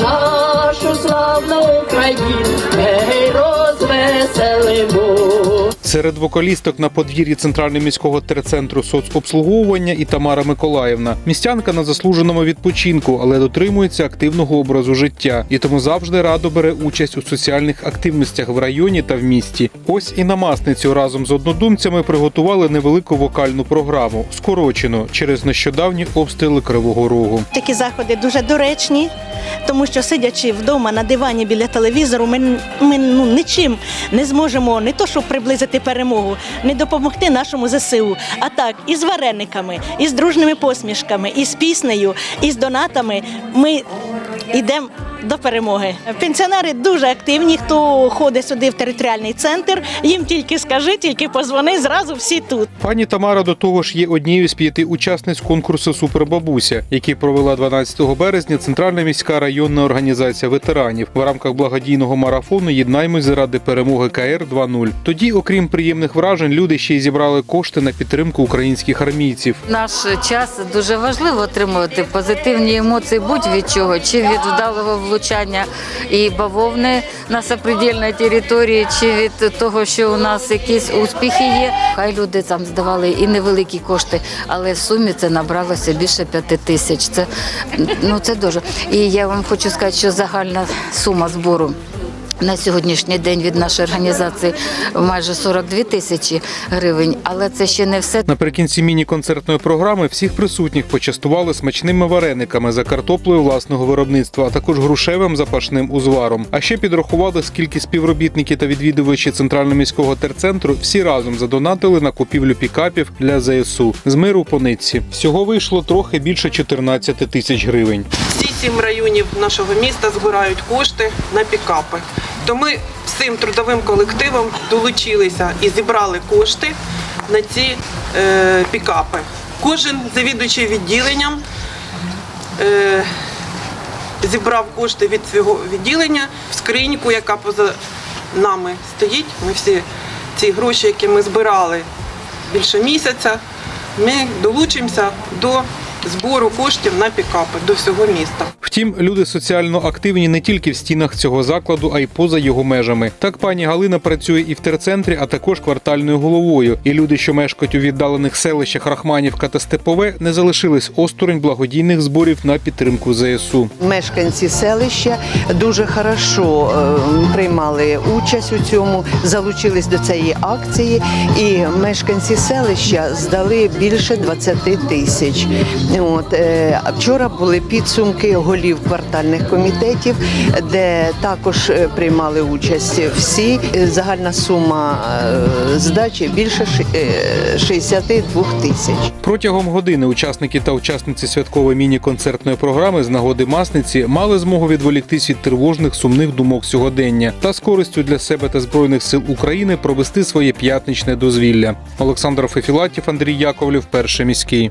нашу славну Україну гей розвеселимо. Серед вокалісток на подвір'ї центрального міського терцентру соцобслуговування і Тамара Миколаївна. Містянка на заслуженому відпочинку, але дотримується активного образу життя і тому завжди радо бере участь у соціальних активностях в районі та в місті. Ось і на масницю разом з однодумцями приготували невелику вокальну програму, скорочену через нещодавні обстріли Кривого Рогу. Такі заходи дуже доречні, тому що сидячи вдома на дивані біля телевізору, ми, ми ну, нічим не зможемо не то, щоб приблизити перемогу, не допомогти нашому ЗСУ, а так і з варениками, і з дружними посмішками, і з піснею, і з донатами. Ми йдемо. До перемоги пенсіонери дуже активні. Хто ходить сюди в територіальний центр, їм тільки скажи, тільки позвони, зразу всі тут. Пані Тамара до того ж є однією з п'яти учасниць конкурсу Супербабуся, який провела 12 березня Центральна міська районна організація ветеранів в рамках благодійного марафону Єднаймось заради перемоги КР 2.0. Тоді, окрім приємних вражень, люди ще й зібрали кошти на підтримку українських армійців. наш час дуже важливо отримувати позитивні емоції будь від чого, чи від вдалого влучання і бавовни на сопредільній території, чи від того, що у нас якісь успіхи є. Хай люди там здавали і невеликі кошти, але в сумі це набралося більше п'яти тисяч. Це ну це дуже. І я вам хочу сказати, що загальна сума збору. На сьогоднішній день від нашої організації майже 42 тисячі гривень, але це ще не все. Наприкінці міні-концертної програми всіх присутніх почастували смачними варениками за картоплею власного виробництва, а також грушевим запашним узваром. А ще підрахували, скільки співробітники та відвідувачі центрального міського терцентру всі разом задонатили на купівлю пікапів для ЗСУ з миру по нитці. Всього вийшло трохи більше 14 тисяч гривень. Всі сім районів нашого міста збирають кошти на пікапи. То ми всім трудовим колективом долучилися і зібрали кошти на ці е, пікапи. Кожен завідуючий відділенням е, зібрав кошти від свого відділення в скриньку, яка поза нами стоїть. Ми всі ці гроші, які ми збирали більше місяця, ми долучимося до збору коштів на пікапи до всього міста. Втім, люди соціально активні не тільки в стінах цього закладу, а й поза його межами. Так пані Галина працює і в терцентрі, а також квартальною головою. І люди, що мешкають у віддалених селищах Рахманівка та Степове, не залишились осторонь благодійних зборів на підтримку ЗСУ. Мешканці селища дуже хорошо е, приймали участь у цьому, залучились до цієї акції, і мешканці селища здали більше 20 тисяч. От е, вчора були підсумки голів квартальних комітетів, де також е, приймали участь всі. Е, Загальна сума е, здачі більше ши- е, 62 тисяч. Протягом години учасники та учасниці святкової міні-концертної програми з нагоди масниці мали змогу відволіктись від тривожних сумних думок сьогодення та з користю для себе та збройних сил України провести своє п'ятничне дозвілля. Олександр Фефілатів, Андрій Яковлів, перший міський.